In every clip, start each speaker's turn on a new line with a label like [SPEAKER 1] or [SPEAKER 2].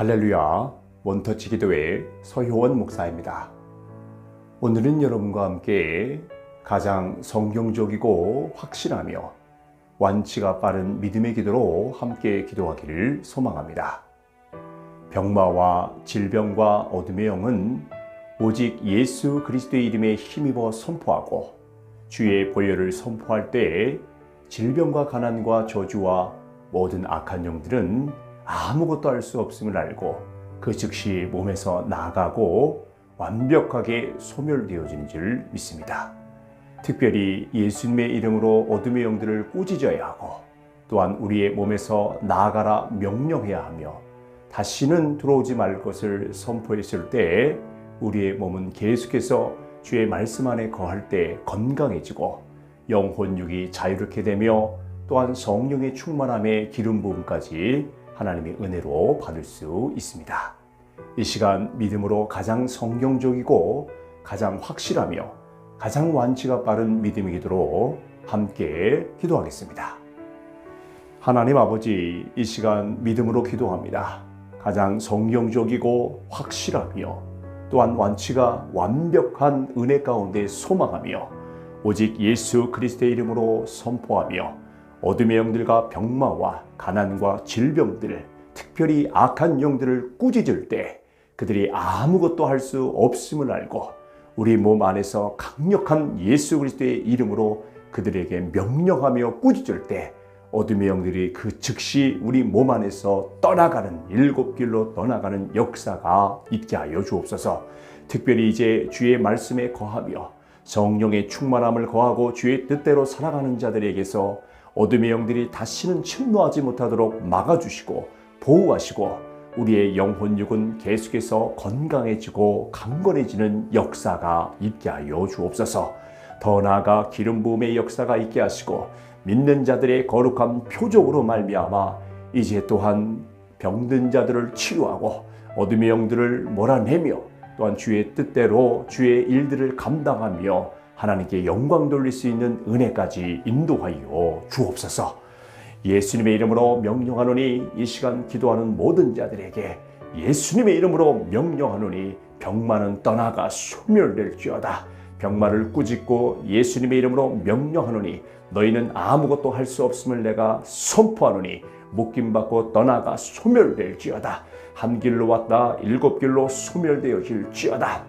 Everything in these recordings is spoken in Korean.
[SPEAKER 1] 할렐루야 원터치 기도회 서효원 목사입니다. 오늘은 여러분과 함께 가장 성경적이고 확실하며 완치가 빠른 믿음의 기도로 함께 기도하기를 소망합니다. 병마와 질병과 어둠의 영은 오직 예수 그리스도의 이름에 힘입어 선포하고 주의 보혈을 선포할 때 질병과 가난과 저주와 모든 악한 영들은 아무것도 할 수 없음을 알고 그 즉시 몸에서 나가고 완벽하게 소멸되어지는 줄 믿습니다. 특별히 예수님의 이름으로 어둠의 영들을 꾸짖어야 하고 또한 우리의 몸에서 나가라 명령해야 하며 다시는 들어오지 말 것을 선포했을 때 우리의 몸은 계속해서 주의 말씀 안에 거할 때 건강해지고 영혼육이 자유롭게 되며 또한 성령의 충만함의 기름 부음까지 하나님의 은혜로 받을 수 있습니다. 이 시간 믿음으로 가장 성경적이고 가장 확실하며 가장 완치가 빠른 믿음의 기도로 함께 기도하겠습니다. 하나님 아버지, 이 시간 믿음으로 기도합니다. 가장 성경적이고 확실하며 또한 완치가 완벽한 은혜 가운데 소망하며 오직 예수 그리스도의 이름으로 선포하며 어둠의 영들과 병마와 가난과 질병들, 특별히 악한 영들을 꾸짖을 때 그들이 아무것도 할 수 없음을 알고 우리 몸 안에서 강력한 예수 그리스도의 이름으로 그들에게 명령하며 꾸짖을 때 어둠의 영들이 그 즉시 우리 몸 안에서 떠나가는 일곱 길로 떠나가는 역사가 있게 하여 주옵소서. 특별히 이제 주의 말씀에 거하며 성령의 충만함을 거하고 주의 뜻대로 살아가는 자들에게서 어둠의 영들이 다시는 침노하지 못하도록 막아주시고 보호하시고 우리의 영혼 육은 계속해서 건강해지고 강건해지는 역사가 있게 하여 주옵소서. 더 나아가 기름 부음의 역사가 있게 하시고 믿는 자들의 거룩한 표적으로 말미암아 이제 또한 병든 자들을 치유하고 어둠의 영들을 몰아내며 또한 주의 뜻대로 주의 일들을 감당하며 하나님께 영광 돌릴 수 있는 은혜까지 인도하여 주옵소서. 예수님의 이름으로 명령하노니 이 시간 기도하는 모든 자들에게 예수님의 이름으로 명령하노니 병마는 떠나가 소멸될지어다. 병마를 꾸짖고 예수님의 이름으로 명령하노니 너희는 아무것도 할 수 없음을 내가 선포하노니 묶임 받고 떠나가 소멸될지어다. 한 길로 왔다 일곱 길로 소멸되어질지어다.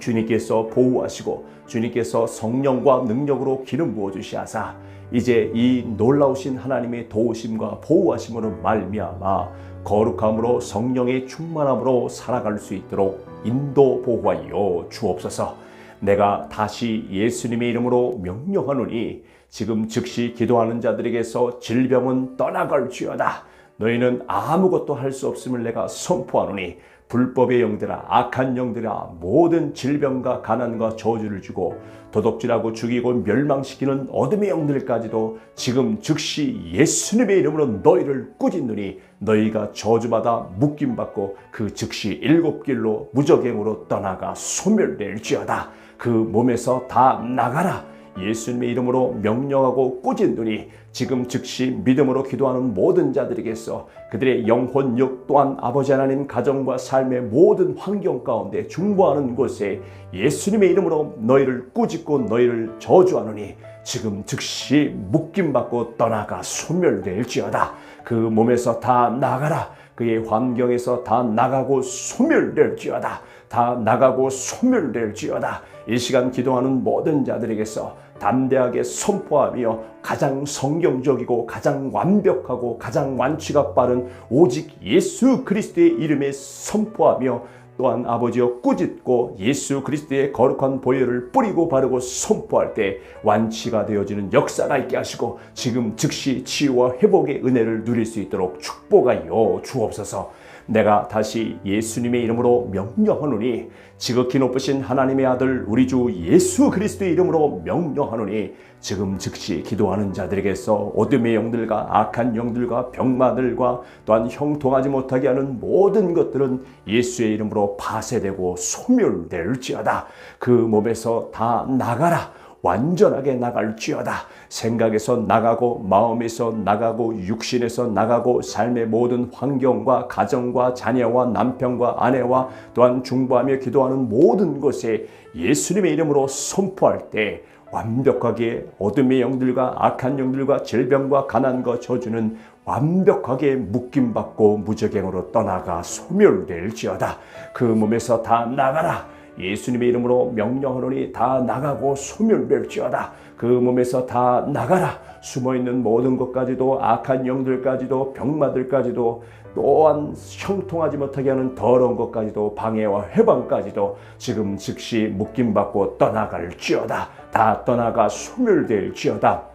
[SPEAKER 1] 주님께서 보호하시고 주님께서 성령과 능력으로 기름 부어 주시하사 이제 이 놀라우신 하나님의 도우심과 보호하심으로 말미암아 거룩함으로 성령의 충만함으로 살아갈 수 있도록 인도 보호하여 주옵소서. 내가 다시 예수님의 이름으로 명령하노니 지금 즉시 기도하는 자들에게서 질병은 떠나갈지어다. 너희는 아무것도 할 수 없음을 내가 선포하노니 불법의 영들아 악한 영들아 모든 질병과 가난과 저주를 주고 도둑질하고 죽이고 멸망시키는 어둠의 영들까지도 지금 즉시 예수님의 이름으로 너희를 꾸짖느니 너희가 저주받아 묶임받고 그 즉시 일곱 길로 무적행으로 떠나가 소멸될지어다. 그 몸에서 다 나가라 예수님의 이름으로 명령하고 꾸짖노니 지금 즉시 믿음으로 기도하는 모든 자들에게서 그들의 영혼력 또한 아버지 하나님 가정과 삶의 모든 환경 가운데 중보하는 곳에 예수님의 이름으로 너희를 꾸짖고 너희를 저주하노니 지금 즉시 묶임받고 떠나가 소멸될지어다. 그 몸에서 다 나가라. 그의 환경에서 다 나가고 소멸될지어다. 다 나가고 소멸될지어다. 이 시간 기도하는 모든 자들에게서 담대하게 선포하며 가장 성경적이고 가장 완벽하고 가장 완치가 빠른 오직 예수 그리스도의 이름에 선포하며 또한 아버지여 꾸짖고 예수 그리스도의 거룩한 보혈을 뿌리고 바르고 선포할 때 완치가 되어지는 역사가 있게 하시고 지금 즉시 치유와 회복의 은혜를 누릴 수 있도록 축복하여 주옵소서. 내가 다시 예수님의 이름으로 명령하노니 지극히 높으신 하나님의 아들 우리 주 예수 그리스도의 이름으로 명령하노니 지금 즉시 기도하는 자들에게서 어둠의 영들과 악한 영들과 병마들과 또한 형통하지 못하게 하는 모든 것들은 예수의 이름으로 파쇄되고 소멸될지어다. 그 몸에서 다 나가라 완전하게 나갈지어다. 생각에서 나가고 마음에서 나가고 육신에서 나가고 삶의 모든 환경과 가정과 자녀와 남편과 아내와 또한 중보하며 기도하는 모든 곳에 예수님의 이름으로 선포할 때 완벽하게 어둠의 영들과 악한 영들과 질병과 가난과 저주는 완벽하게 묶임받고 무적행으로 떠나가 소멸될지어다. 그 몸에서 다 나가라. 예수님의 이름으로 명령하노니 다 나가고 소멸될지어다. 그 몸에서 다 나가라. 숨어 있는 모든 것까지도 악한 영들까지도 병마들까지도 또한 형통하지 못하게 하는 더러운 것까지도 방해와 해방까지도 지금 즉시 묶임받고 떠나갈지어다. 다 떠나가 소멸될지어다.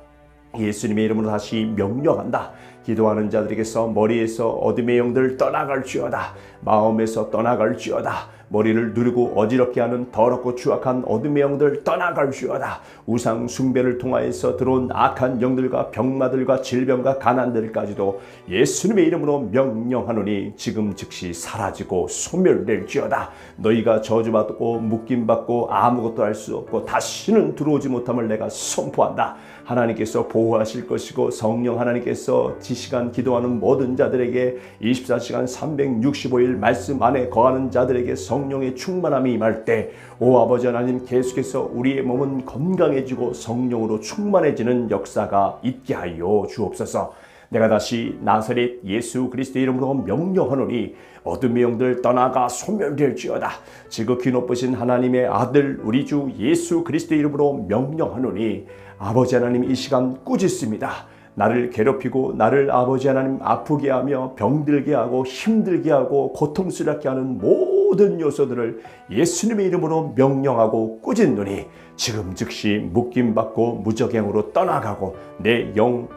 [SPEAKER 1] 예수님의 이름으로 다시 명령한다. 기도하는 자들에게서 머리에서 어둠의 영들 떠나갈지어다. 마음에서 떠나갈지어다. 머리를 누르고 어지럽게 하는 더럽고 추악한 어둠의 영들 떠나갈지어다. 우상 숭배를 통하여서 들어온 악한 영들과 병마들과 질병과 가난들까지도 예수님의 이름으로 명령하노니 지금 즉시 사라지고 소멸될지어다. 너희가 저주받고 묶임받고 아무것도 할 수 없고 다시는 들어오지 못함을 내가 선포한다. 하나님께서 보호하실 것이고 성령 하나님께서 지시간 기도하는 모든 자들에게 24시간 365일 말씀 안에 거하는 자들에게 성령의 충만함이 임할 때 오 아버지 하나님 계속해서 우리의 몸은 건강해지고 성령으로 충만해지는 역사가 있게 하여 주옵소서. 내가 다시 나사렛 예수 그리스도의 이름으로 명령하노니 어둠의 영들 떠나가 소멸될지어다. 지극히 높으신 하나님의 아들 우리 주 예수 그리스도의 이름으로 명령하노니 아버지 하나님 이 시간 꾸짖습니다. 나를 괴롭히고 나를 아버지 하나님 아프게 하며 병들게 하고 힘들게 하고 고통스럽게 하는 모든 요소들을 예수님의 이름으로 명령하고 꾸짖노니 지금 즉시 묶임 받고 무적행으로 떠나가고 내 영의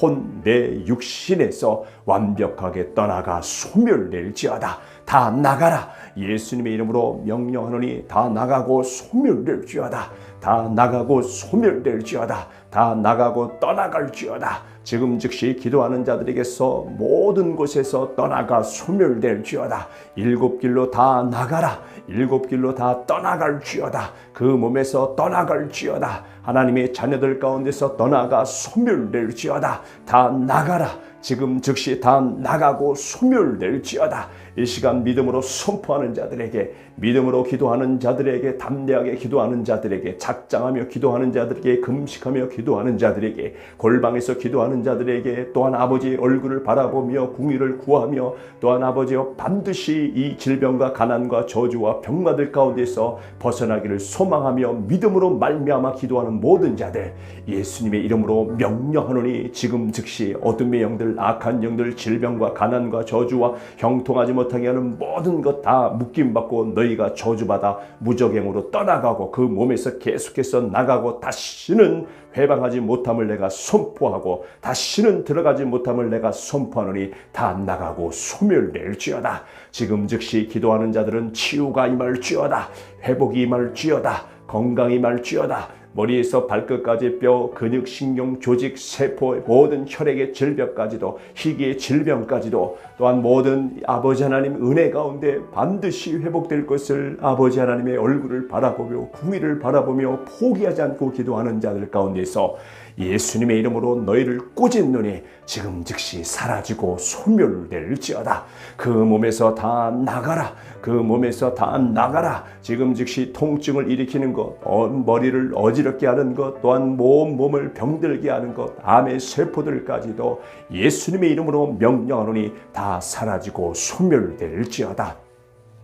[SPEAKER 1] 혼, 내 육신에서 완벽하게 떠나가 소멸될지어다. 다 나가라. 예수님의 이름으로 명령하노니 다 나가고 소멸될지어다. 다 나가고 소멸될지어다. 다 나가고 떠나갈지어다. 지금 즉시 기도하는 자들에게서 모든 곳에서 떠나가 소멸될지어다. 일곱 길로 다 나가라. 일곱 길로 다 떠나갈지어다. 그 몸에서 떠나갈지어다. 하나님의 자녀들 가운데서 떠나가 소멸될지어다. 다 나가라. 지금 즉시 다 나가고 소멸될지어다. 이 시간 믿음으로 선포하는 자들에게 믿음으로 기도하는 자들에게 담대하게 기도하는 자들에게 작정하며 기도하는 자들에게 금식하며 기도하는 자들에게 골방에서 기도하는 자들에게 또한 아버지의 얼굴을 바라보며 궁의를 구하며 또한 아버지여 반드시 이 질병과 가난과 저주와 병마들 가운데서 벗어나기를 소망하며 믿음으로 말미암아 기도하는 모든 자들 예수님의 이름으로 명령하노니 지금 즉시 어둠의 영들 악한 영들 질병과 가난과 저주와 형통하지 못하게 하는 모든 것 다 묶임받고 너희가 저주받아 무적행으로 떠나가고 그 몸에서 계속해서 나가고 다시는 회방하지 못함을 내가 선포하고 다시는 들어가지 못함을 내가 선포하노니 다 나가고 소멸될지어다. 지금 즉시 기도하는 자들은 치유가 임할지어다. 회복이 임할지어다. 건강이 임할지어다. 머리에서 발끝까지 뼈, 근육, 신경, 조직, 세포, 모든 혈액의 질병까지도 희귀의 질병까지도 또한 모든 아버지 하나님 은혜 가운데 반드시 회복될 것을 아버지 하나님의 얼굴을 바라보며 궁의를 바라보며 포기하지 않고 기도하는 자들 가운데서 예수님의 이름으로 너희를 꾸짖노니 지금 즉시 사라지고 소멸될지어다. 그 몸에서 다 나가라. 그 몸에서 다 나가라. 지금 즉시 통증을 일으키는 것, 어, 머리를 어지 럽게 하는 것, 또한 몸 몸을 병들게 하는 것, 암의 세포들까지도 예수님의 이름으로 명령하노니 다 사라지고 소멸될지어다.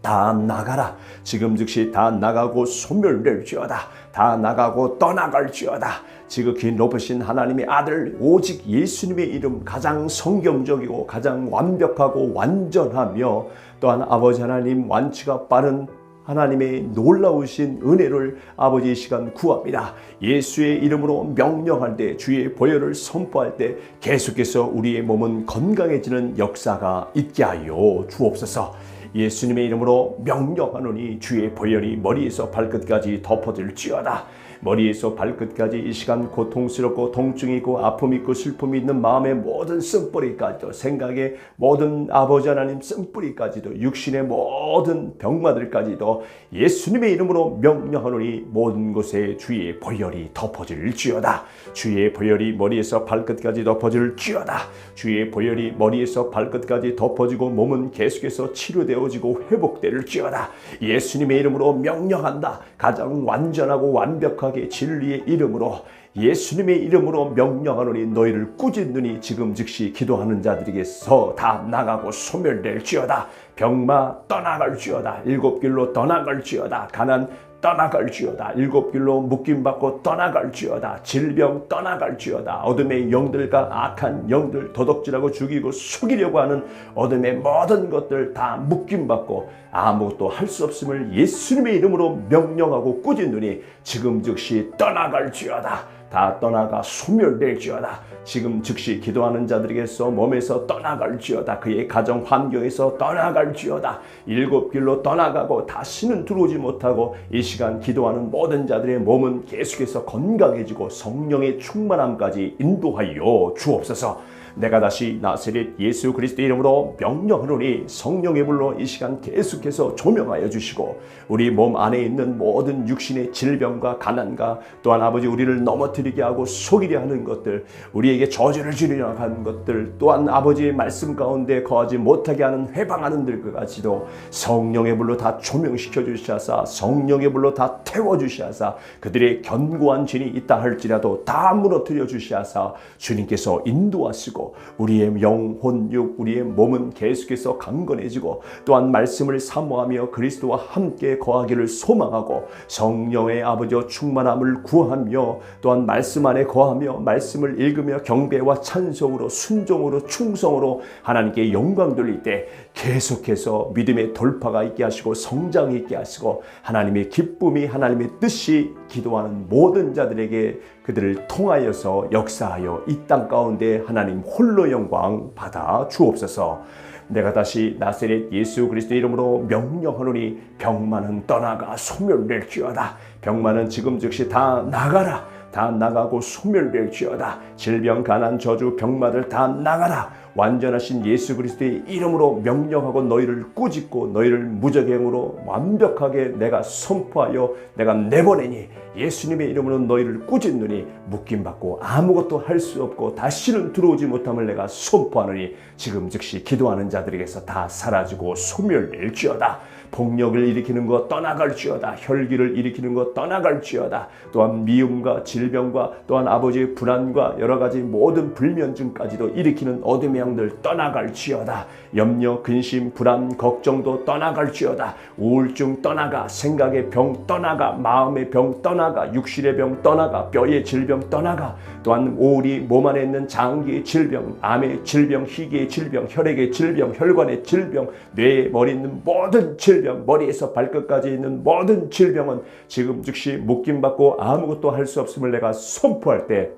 [SPEAKER 1] 다 나가라. 지금 즉시 다 나가고 소멸될지어다. 다 나가고 떠나갈지어다. 지극히 높으신 하나님의 아들 오직 예수님의 이름 가장 성경적이고 가장 완벽하고 완전하며 또한 아버지 하나님 완치가 빠른 하나님의 놀라우신 은혜를 아버지 의 시간 구합니다. 예수의 이름으로 명령할 때 주의 보혈을 선포할 때 계속해서 우리의 몸은 건강해지는 역사가 있게 하여 주옵소서. 예수님의 이름으로 명령하노니 주의 보혈이 머리에서 발끝까지 덮어질지어다. 머리에서 발끝까지 이 시간 고통스럽고 통증이 있고 아픔이 있고 슬픔이 있는 마음의 모든 쓴뿌리까지도 생각의 모든 아버지 하나님 쓴뿌리까지도 육신의 모든 병마들까지도 예수님의 이름으로 명령하노니 모든 곳에 주의 보혈이 덮어질지어다. 주의 보혈이 머리에서 발끝까지 덮어질지어다. 주의 보혈이 머리에서 발끝까지 덮어지고 몸은 계속해서 치료되어지고 회복될지어다. 예수님의 이름으로 명령한다. 가장 완전하고 완벽한 정확하게 진리의 이름으로 예수님의 이름으로 명령하노니 너희를 꾸짖느니 지금 즉시 기도하는 자들에게서 다 나가고 소멸될지어다. 병마 떠나갈지어다. 일곱 길로 떠나갈지어다. 가난 떠나갈지어다. 일곱 길로 묶임받고 떠나갈지어다. 질병 떠나갈지어다. 어둠의 영들과 악한 영들 도덕질하고 죽이고 속이려고 하는 어둠의 모든 것들 다 묶임받고 아무것도 할 수 없음을 예수님의 이름으로 명령하고 꾸짖느니 지금 즉시 떠나갈지어다 다 떠나가 소멸될지어다. 지금 즉시 기도하는 자들에게서 몸에서 떠나갈지어다. 그의 가정 환경에서 떠나갈지어다. 일곱 길로 떠나가고 다시는 들어오지 못하고 이 시간 기도하는 모든 자들의 몸은 계속해서 건강해지고 성령의 충만함까지 인도하여 주옵소서. 내가 다시 나세렛 예수 그리스도 이름으로 명령하노니 성령의 불로 이 시간 계속해서 조명하여 주시고 우리 몸 안에 있는 모든 육신의 질병과 가난과 또한 아버지 우리를 넘어뜨리게 하고 속이려 하는 것들 우리에게 저주를 주리려 하는 것들 또한 아버지의 말씀 가운데 거하지 못하게 하는 회방하는 들까지도 성령의 불로 다 조명시켜 주시사 성령의 불로 다 태워 주시사 그들의 견고한 진이 있다 할지라도 다 무너뜨려 주시사 주님께서 인도하시고 우리의 영혼 육 우리의 몸은 계속해서 강건해지고 또한 말씀을 사모하며 그리스도와 함께 거하기를 소망하고 성령의 아버지와 충만함을 구하며 또한 말씀 안에 거하며 말씀을 읽으며 경배와 찬송으로 순종으로 충성으로 하나님께 영광 돌릴 때 계속해서 믿음의 돌파가 있게 하시고 성장이 있게 하시고 하나님의 기쁨이 하나님의 뜻이 기도하는 모든 자들에게 그들을 통하여서 역사하여 이 땅 가운데 하나님 홀로 영광 받아 주옵소서. 내가 다시 나세렛 예수 그리스도 이름으로 명령하노니 병만은 떠나가 소멸될지어다. 병만은 지금 즉시 다 나가라. 다 나가고 소멸될지어다. 질병, 가난, 저주, 병마들 다 나가라. 완전하신 예수 그리스도의 이름으로 명령하고 너희를 꾸짖고 너희를 무적행으로 완벽하게 내가 선포하여 내가 내보내니 예수님의 이름으로 너희를 꾸짖느니 묶임 받고 아무것도 할 수 없고 다시는 들어오지 못함을 내가 선포하느니 지금 즉시 기도하는 자들에게서 다 사라지고 소멸될지어다. 폭력을 일으키는 것 떠나갈지어다. 혈기를 일으키는 것 떠나갈지어다. 또한 미움과 질병과 또한 아버지의 불안과 여러 가지 모든 불면증까지도 일으키는 어둠의 양들 떠나갈지어다. 염려, 근심, 불안, 걱정도 떠나갈지어다. 우울증 떠나가, 생각의 병 떠나가, 마음의 병 떠나가, 육신의 병 떠나가, 뼈의 질병 떠나가. 또한 우리 몸 안에 있는 장기의 질병, 암의 질병, 희귀의 질병, 혈액의 질병, 혈관의 질병, 뇌에 머리 있는 모든 질병, 머리에서 발끝까지 있는 모든 질병은 지금 즉시 묶임받고 아무것도 할 수 없음을 내가 선포할 때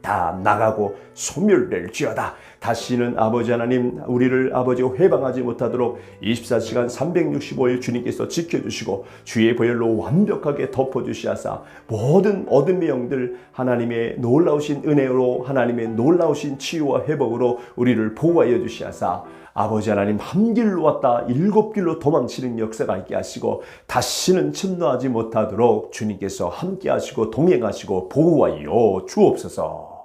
[SPEAKER 1] 다 나가고 소멸될지어다. 다시는 아버지 하나님 우리를 아버지 회방하지 못하도록 24시간 365일 주님께서 지켜주시고 주의 보혈로 완벽하게 덮어주시하사 모든 어둠의 영들 하나님의 놀라우신 은혜로 하나님의 놀라우신 치유와 회복으로 우리를 보호하여 주시하사 아버지 하나님 한 길로 왔다 일곱 길로 도망치는 역사가 있게 하시고 다시는 침노하지 못하도록 주님께서 함께 하시고 동행하시고 보호하여 주옵소서.